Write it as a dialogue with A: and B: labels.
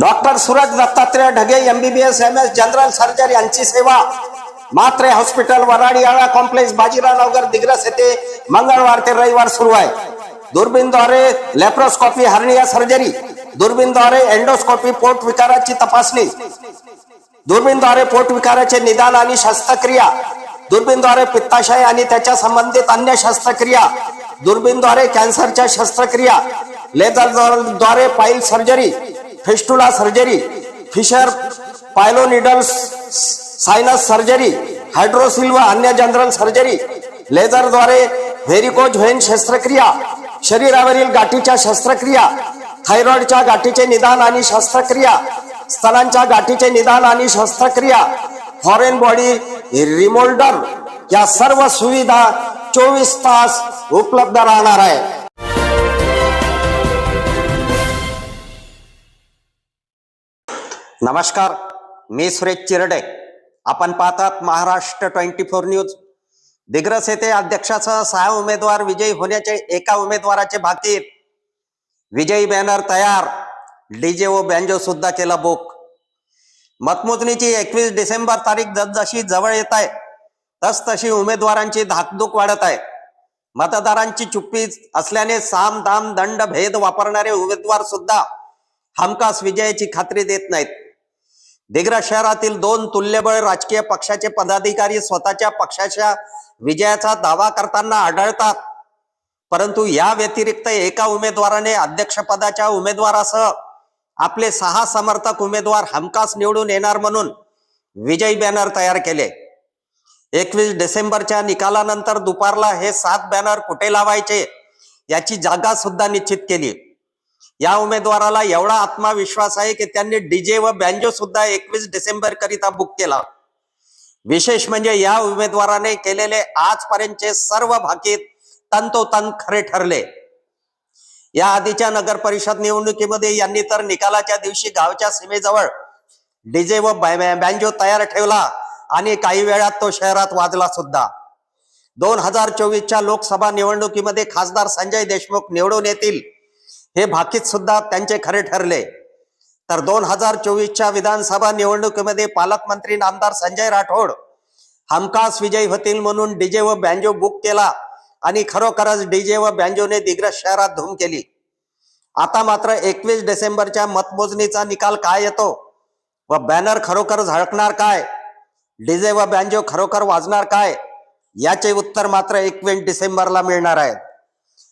A: Doctor Suraj Dattatray Dhage MBBS M S general surgery यांची सेवा. Matre hospital वराडियाळा complex Bajirao Nagar Digras येथे मंगळवार ते रविवार सुरू आहे. दुर्बीनद्वारे लेप्रोस्कॉपी हर्निया सर्जरी. दुर्बीनद्वारे एंडोस्कॉपी पोट विकाराची तपासणी. दुर्बीनद्वारे पोट विकाराचे निदान आणि शस्त्रक्रिया. दुर्बीनद्वारे पित्ताशय आणि त्याच्या संबंधित अन्य शस्त्रक्रिया. दुर्बीनद्वारे कॅन्सरच्या शस्त्रक्रिया. लेझरद्वारे pile surgery. Fistula surgery fissure pilonidals sinus surgery hydrocele व अन्य जनरल सर्जरी लेझरद्वारे व्हेरिकोज व्हेन शस्त्रक्रिया शरीरावरील गाठीच्या शस्त्रक्रिया थायरॉइडच्या गाठीचे निदान आणि शस्त्रक्रिया स्तनांच्या गाठीचे निदान आणि शस्त्रक्रिया फॉरेन बॉडी रिमोल्डर या सर्व सुविधा चोवीस तास उपलब्ध राहणार आहे. नमस्कार मी सुरेश चिरडे. आपण पाहतात Maharashtra twenty four news. Digras येथे अध्यक्षासह सहा उमेदवार विजयी होण्याचे एका उमेदवाराचे भाकीत विजयी बॅनर तयार. डीजे व बँजो सुद्धा केला बुक मतमोजणीची एकवीस डिसेंबर तारीख जसजशी जवळ येत आहे तस तशी उमेदवारांची धाकधूक वाढत आहे. मतदारांची चुप्पी असल्याने साम दाम दंड भेद वापरणारे उमेदवार सुद्धा हमखास विजयाची खात्री देत नाहीत. दिग्रस शहरातील दोन तुल्यबळ राजकीय पक्षाचे पदाधिकारी स्वतःच्या पक्षाच्या विजयाचा दावा करताना आढळतात. परंतु या व्यतिरिक्त एका उमेदवाराने अध्यक्षपदाच्या उमेदवारासह आपले सहा समर्थक उमेदवार हमखास निवडून येणार म्हणून विजयी बॅनर तयार केले. एकवीस डिसेंबरच्या निकालानंतर दुपारला हे सात बॅनर कुठे लावायचे याची जागा सुद्धा निश्चित केली. या उमेदवाराला एवढा आत्मविश्वास आहे की त्यांनी डीजे व बँजो सुद्धा एकवीस डिसेंबर करिता बुक केला. विशेष म्हणजे या उमेदवाराने केलेले आजपर्यंतचे सर्व भाकीत तंतोतंत खरे ठरले. या आधीच्या नगर परिषद निवडणुकीमध्ये यांनी तर निकालाच्या दिवशी गावच्या सीमेजवळ डीजे व बँजो तयार ठेवला आणि काही वेळात तो शहरात वाजला सुद्धा. दोन हजार चोवीसच्या लोकसभा निवडणुकीमध्ये खासदार संजय देशमुख निवडून येतील हे भाकीत सुद्धा त्यांचे खरे ठरले. तर दोन हजार चोवीसच्या विधानसभा निवडणुकीमध्ये पालकमंत्री नामदार संजय राठोड हमखास विजयी होतील म्हणून डीजे व बँजो बुक केला आणि खरोखरच डीजे व बँजोने दिग्रस शहरात धूम केली. आता मात्र एकवीस डिसेंबरच्या मतमोजणीचा निकाल काय येतो व बॅनर खरोखर झळकणार काय? डीजे व बँजो खरोखर वाजणार काय? याचे उत्तर मात्र एकवीस डिसेंबरला मिळणार आहे